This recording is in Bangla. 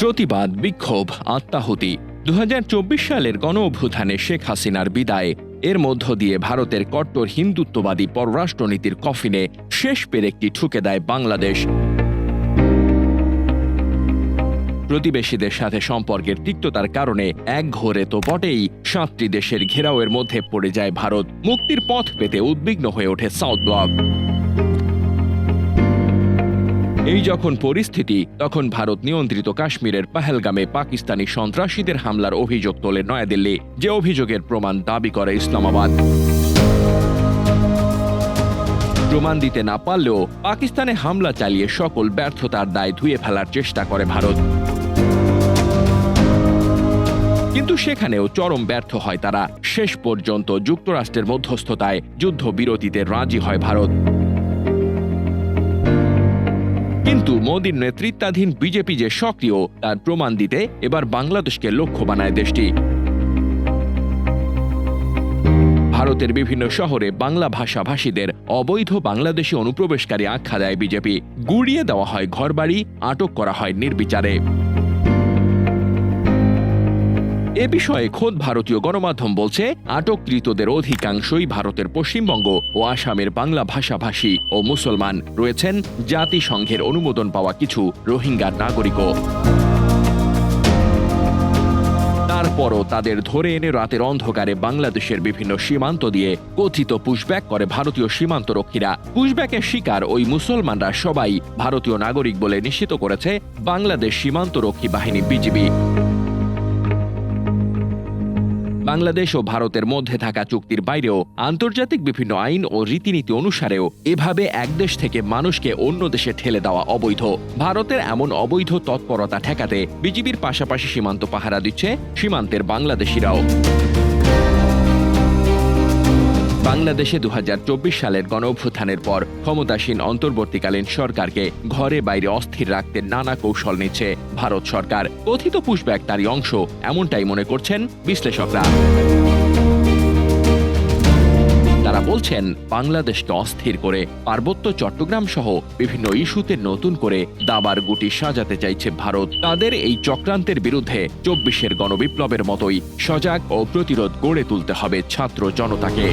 প্রতিবাদ বিক্ষোভ, আত্মাহুতি। দু হাজার চব্বিশ সালের গণ অভ্যুত্থানে শেখ হাসিনার বিদায়। এর মধ্য দিয়ে ভারতের কট্টর হিন্দুত্ববাদী পররাষ্ট্রনীতির কফিনে শেষ পেরেকটি ঠুকে দেয় বাংলাদেশ। প্রতিবেশীদের সাথে সম্পর্কের তিক্ততার কারণে এক ঘোরে তো বটেই সাতটি দেশের ঘেরাওয়ের মধ্যে পড়ে যায় ভারত। মুক্তির পথ পেতে উদ্বিগ্ন হয়ে ওঠে সাউথ ব্লক। এই যখন পরিস্থিতি, তখন ভারত নিয়ন্ত্রিত কাশ্মীরের পাহেলগামে পাকিস্তানি সন্ত্রাসীদের হামলার অভিযোগ তোলে নয়াদিল্লি, যে অভিযোগের প্রমাণ দাবি করে ইসলামাবাদ। প্রমাণ দিতে না পারলেও পাকিস্তানে হামলা চালিয়ে সকল ব্যর্থতার দায় ধুয়ে ফেলার চেষ্টা করে ভারত। কিন্তু সেখানেও চরম ব্যর্থ হয় তারা। শেষ পর্যন্ত যুক্তরাষ্ট্রের মধ্যস্থতায় যুদ্ধবিরতিতে রাজি হয় ভারত। কিন্তু মোদীর নেতৃত্বাধীন বিজেপি যে সক্রিয়, তার প্রমাণ দিতে এবার বাংলাদেশকে লক্ষ্য বানায় দেশটি। ভারতের বিভিন্ন শহরে বাংলা ভাষাভাষীদের অবৈধ বাংলাদেশি অনুপ্রবেশকারী আখ্যা দেয় বিজেপি। গুড়িয়ে দেওয়া হয় ঘরবাড়ি, আটক করা হয় নির্বিচারে। এ বিষয়ে খোদ ভারতীয় গণমাধ্যম বলছে, আটককৃতদের অধিকাংশই ভারতের পশ্চিমবঙ্গ ও আসামের বাংলা ভাষাভাষী ও মুসলমান। রয়েছেন জাতিসংঘের অনুমোদন পাওয়া কিছু রোহিঙ্গা নাগরিকও। তারপরও তাদের ধরে এনে রাতের অন্ধকারে বাংলাদেশের বিভিন্ন সীমান্ত দিয়ে কথিত পুশব্যাক করে ভারতীয় সীমান্তরক্ষীরা। পুশব্যাকের শিকার ওই মুসলমানরা সবাই ভারতীয় নাগরিক বলে নিশ্চিত করেছে বাংলাদেশ সীমান্তরক্ষী বাহিনী বিজিবি। বাংলাদেশ ও ভারতের মধ্যে থাকা চুক্তির বাইরেও আন্তর্জাতিক বিভিন্ন আইন ও রীতিনীতি অনুসারেও এভাবে এক দেশ থেকে মানুষকে অন্য দেশে ঠেলে দেওয়া অবৈধ। ভারতের এমন অবৈধ তৎপরতা ঠেকাতে বিজিবির পাশাপাশি সীমান্ত পাহারা দিচ্ছে সীমান্তের বাংলাদেশিরাও। বাংলাদেশে দু হাজার চব্বিশ সালের গণঅভ্যুত্থানের পর ক্ষমতাসীন অন্তর্বর্তীকালীন সরকারকে ঘরে বাইরে অস্থির রাখতে নানা কৌশল নিচ্ছে ভারত সরকার। কথিত পুষব্যাক তারই অংশ, এমনটাই মনে করছেন বিশ্লেষকরা। তারা বলছেন বাংলাদেশকে অস্থির করে পার্বত্য চট্টগ্রাম সহ বিভিন্ন ইস্যুতে নতুন করে দাবার গুটি সাজাতে চাইছে ভারত। তাদের এই চক্রান্তের বিরুদ্ধে চব্বিশের গণবিপ্লবের মতোই সজাগ ও প্রতিরোধ গড়ে তুলতে হবে ছাত্র জনতাকে।